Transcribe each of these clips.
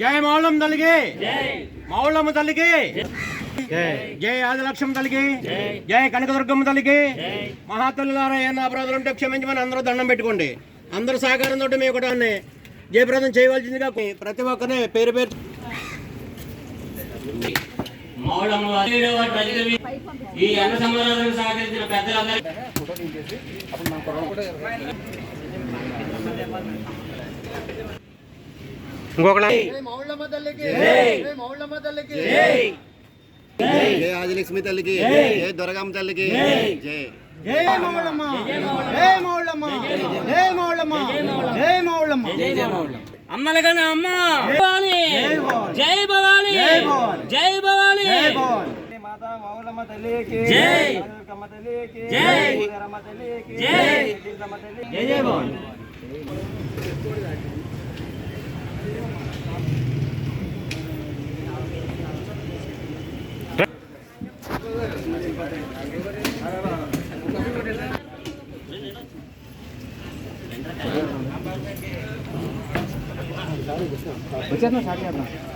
జయ మౌళం తల్లికి. మౌళమ్మ తల్లికి. జయ ఆదిలక్ష్యం తల్లికి. జయ కనకదుర్గమ్మ తల్లికి. మహాతల్లులారా ఏమన్నా అపరాధాలు ఉంటే క్షమించమని అందరూ దండం పెట్టుకోండి. అందరూ సహకారంతో మేము కూడా జయప్రదం చేయవలసిందిగా ప్రతి ఒక్కరిని పేరు పేరు ఈ అన్న సమాధానం సహకరించిన పెద్దలందరూ ఇంకొకటి తల్లికి జై జై. ఆదిలక్ష్మి తల్లికి. జై. దుర్గమ్మ తల్లికి. జై. జై. మౌళమ్మ జై మౌళమ్మ జై మౌళమ్మ జై మౌళమ్మ అమ్మలగన అమ్మ. భవాని. జై భవాని. జై భవాని. మాతా మౌళమ్మ తల్లికి జై. కనకదుర్గమ్మ తల్లికి జై. ఊదరమ్మ తల్లికి జై. దుర్గమ్మ తల్లికి జై జై భవాని కట్టే చెప్పు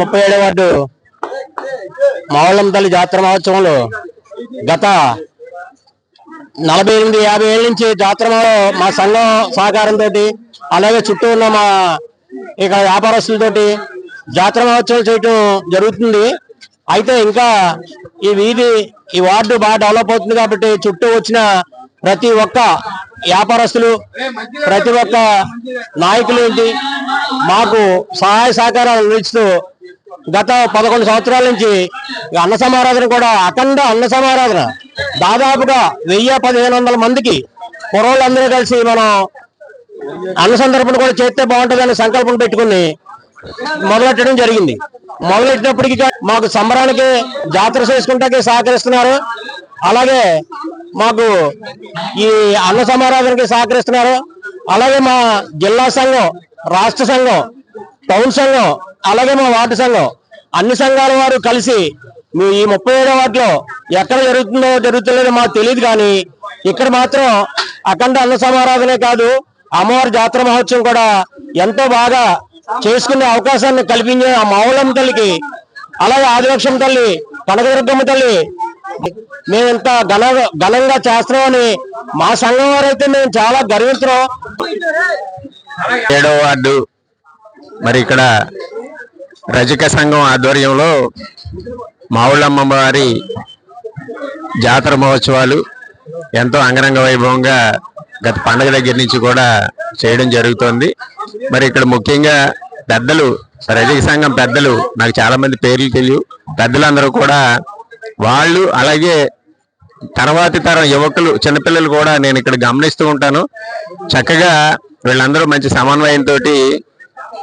ముప్పై ఏడవ వార్డు. మావళం తల్లి జాతర మహోత్సవంలో గత నలభై ఎనిమిది యాభై ఏళ్ళ నుంచి జాతరలో మా సంఘం సహకారంతో అలాగే చుట్టూ ఉన్న మా ఇక్కడ వ్యాపారస్తులతోటి జాతర మహోత్సవం చేయటం జరుగుతుంది. అయితే ఇంకా ఈ వీధి ఈ వార్డు బాగా డెవలప్ అవుతుంది కాబట్టి చుట్టూ వచ్చిన ప్రతి ఒక్క వ్యాపారస్తులు ప్రతి ఒక్క నాయకులు ఏంటి మాకు సహాయ సహకారాలు అందిస్తూ గత పదకొండు సంవత్సరాల నుంచి అన్న సమారాధన కూడా అఖండ అన్న సమారాధన. దాదాపుగా వెయ్యి పదిహేను వందల మందికి కుర్రోళ్ళందరూ కలిసి మనం అన్న సందర్భన కూడా చేస్తే బాగుంటుందని సంకల్పం పెట్టుకుని మొదలెట్టడం జరిగింది. మొదలెట్టినప్పటికీ మాకు సంబరానికి జాతర చేసుకుంటే సహకరిస్తున్నారు. అలాగే మాకు ఈ అన్న సమారాధనకి సహకరిస్తున్నారు. అలాగే మా జిల్లా సంఘం రాష్ట్ర సంఘం టౌన్ సంఘం అలాగే మా వార్డు సంఘం అన్ని సంఘాల వారు కలిసి మీ ఈ ముప్పై ఏడో వార్డులో ఎక్కడ జరుగుతుందో జరుగుతుందో మాకు తెలియదు కానీ ఇక్కడ మాత్రం అఖండ అన్న సమారాధనే కాదు అమ్మవారి జాతర మహోత్సవం కూడా ఎంతో బాగా చేసుకునే అవకాశాన్ని కల్పించే ఆ మావులమ్మ తల్లికి అలాగే ఆదిలక్ష్మ తల్లి కనకదుర్గమ్మ తల్లి మేము ఇంత ఘన ఘనంగా చేస్తున్నామని మా సంఘం వారైతే మేము చాలా గర్విస్తున్నాం ఏడో వార్డు మరి ఇక్కడ రజక సంఘం ఆధ్వర్యంలో మావులమ్మ వారి జాతర మహోత్సవాలు ఎంతో అంగరంగ వైభవంగా గత పండగ దగ్గర నుంచి కూడా చేయడం జరుగుతోంది. మరి ఇక్కడ ముఖ్యంగా పెద్దలు రజక సంఘం పెద్దలు నాకు చాలా మంది పేర్లు తెలియవు. పెద్దలందరూ కూడా వాళ్ళు అలాగే తర్వాతి తరం యువకులు చిన్నపిల్లలు కూడా నేను ఇక్కడ గమనిస్తూ ఉంటాను. చక్కగా వీళ్ళందరూ మంచి సమన్వయంతో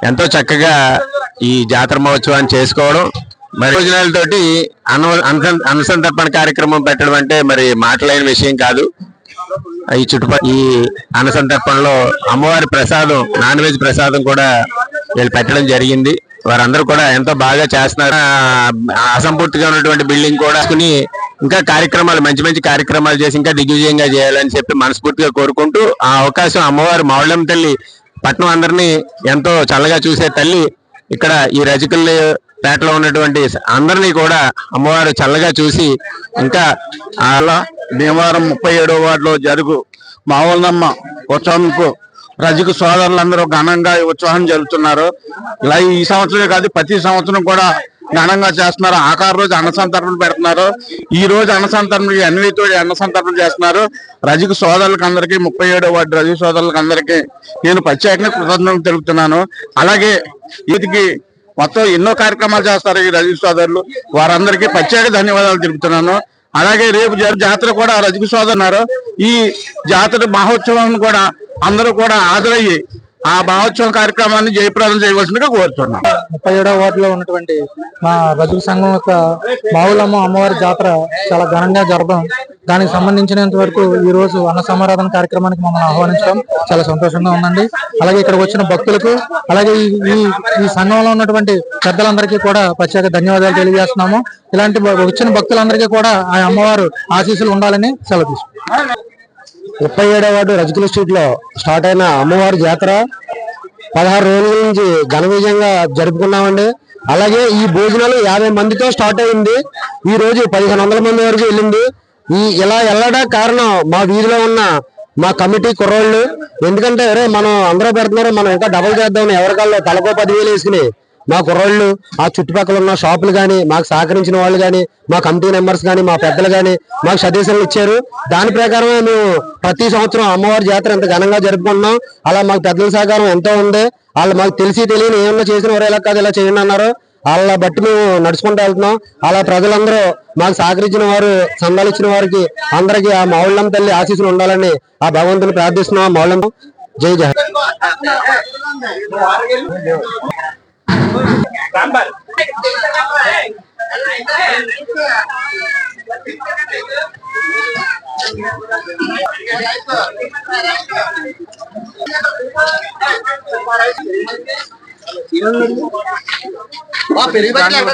ఎంతో చక్కగా ఈ జాతర మహోత్సవాన్ని చేసుకోవడం. మరి భోజనాలతోటి అను అన్న- కార్యక్రమం పెట్టడం అంటే మరి మాట్లాడిన విషయం కాదు. ఈ చుట్టుపక్కల ఈ అన్నసంతర్పణలో అమ్మవారి ప్రసాదం నాన్ వెజ్ ప్రసాదం కూడా వీళ్ళు పెట్టడం జరిగింది. వారందరూ కూడా ఎంతో బాగా చేస్తున్నారు. అసంపూర్తిగా ఉన్నటువంటి బిల్డింగ్ కూడా తీసుకుని ఇంకా కార్యక్రమాలు మంచి మంచి కార్యక్రమాలు చేసి ఇంకా దిగ్విజయంగా చేయాలని చెప్పి మనస్ఫూర్తిగా కోరుకుంటూ ఆ అవకాశం అమ్మవారు మావుళ్ళమ్మ తల్లి పట్నం అందరినీ ఎంతో చల్లగా చూసే తల్లి ఇక్కడ ఈ రజకుల్ని పేటలో ఉన్నటువంటి అందరినీ కూడా అమ్మవారు చల్లగా చూసి ఇంకా అలా భీమవరం ముప్పై ఏడో వార్డులో జరుగు మావులనమ్మ ఉత్సవంకు రజకు సోదరులందరూ ఘనంగా ఈ జరుగుతున్నారు ఇలా ఈ సంవత్సరమే కాదు ప్రతి సంవత్సరం కూడా ఘనంగా చేస్తున్నారు. ఆఖరి రోజు అన్నసంతర్పణ పెడుతున్నారు. ఈ రోజు అన్నసంతర్పణ సంతర్పణ తోడి అన్నసంతర్పణ చేస్తున్నారు. రజకు సోదరులకు అందరికీ ముప్పై ఏడో వార్డు రజకు సోదరులకు అందరికీ నేను ప్రత్యేకంగా కృతజ్ఞతలు తెలుపుతున్నాను. అలాగే వీటికి మొత్తం ఎన్నో కార్యక్రమాలు చేస్తారు ఈ రజకు సోదరులు. వారందరికీ ప్రత్యేక ధన్యవాదాలు తెలుపుతున్నాను. అలాగే రేపు జరు జాతర కూడా రజకు సోదరున్నారు ఈ జాతర మహోత్సవం కూడా అందరూ కూడా హాజరయ్యి ఆ భావోత్సవం కార్యక్రమాన్ని జయప్రదం చేయవలసిందిగా కోరుతున్నాం. ముప్పై ఏడవ వార్డులో ఉన్నటువంటి మా రజుల సంఘం యొక్క బావులమ్మ అమ్మవారి జాతర చాలా ఘనంగా జరపడం దానికి సంబంధించినంత వరకు ఈ రోజు అన్న సమారాధన కార్యక్రమానికి మమ్మల్ని ఆహ్వానించడం చాలా సంతోషంగా ఉందండి. అలాగే ఇక్కడికి వచ్చిన భక్తులకు అలాగే ఈ ఈ- సంఘంలో ఉన్నటువంటి పెద్దలందరికీ కూడా ప్రత్యేక ధన్యవాదాలు తెలియజేస్తున్నాము. ఇలాంటి వచ్చిన భక్తులందరికీ కూడా ఆ అమ్మవారు ఆశీస్సులు ఉండాలని సెలవు తీసుకుంటాం ముప్పై ఏడవ వార్డు రజకుల స్ట్రీట్లో స్టార్ట్ అయిన అమ్మవారి జాతర పదహారు రోజుల నుంచి ఘన విజయంగా జరుపుకున్నామండి. అలాగే ఈ భోజనాలు యాభై మందితో స్టార్ట్ అయింది. ఈ రోజు పదిహేను వందల మంది వరకు వెళ్ళింది. ఈ ఇలా వెళ్ళడానికి కారణం మా వీధిలో ఉన్న మా కమిటీ కుర్రోళ్ళు. ఎందుకంటే రే మనం అందరూ పెడుతున్నారు మనం ఇంకా డబుల్ చేద్దాం ఎవరికాళ్ళు తలకో పదివేలు వేసుకుని మా కుర్రోళ్ళు ఆ చుట్టుపక్కల ఉన్న షాపులు కానీ మాకు సహకరించిన వాళ్ళు కానీ మా కమిటీ మెంబర్స్ కానీ మా పెద్దలు కానీ మాకు సజెషన్లు ఇచ్చారు. దాని ప్రకారమే మేము ప్రతి సంవత్సరం అమ్మవారి జాతర ఎంత ఘనంగా జరుపుకుంటున్నాం అలా మాకు పెద్దల సహకారం ఎంతో ఉంది. వాళ్ళు మాకు తెలిసి తెలియని ఏమన్నా చేసిన వారు ఎలా కాదు ఇలా చేయండి అన్నారు. వాళ్ళ బట్టి మేము నడుచుకుంటూ వెళ్తున్నాం. అలా ప్రజలందరూ మాకు సహకరించిన వారు సంఘాలు ఇచ్చిన వారికి అందరికీ ఆ మౌళ్ళం తల్లి ఆశీస్సులు ఉండాలని ఆ భగవంతుని ప్రార్థిస్తున్నాం. మౌళ్ళం జై. Ramban. Wah, pilih banget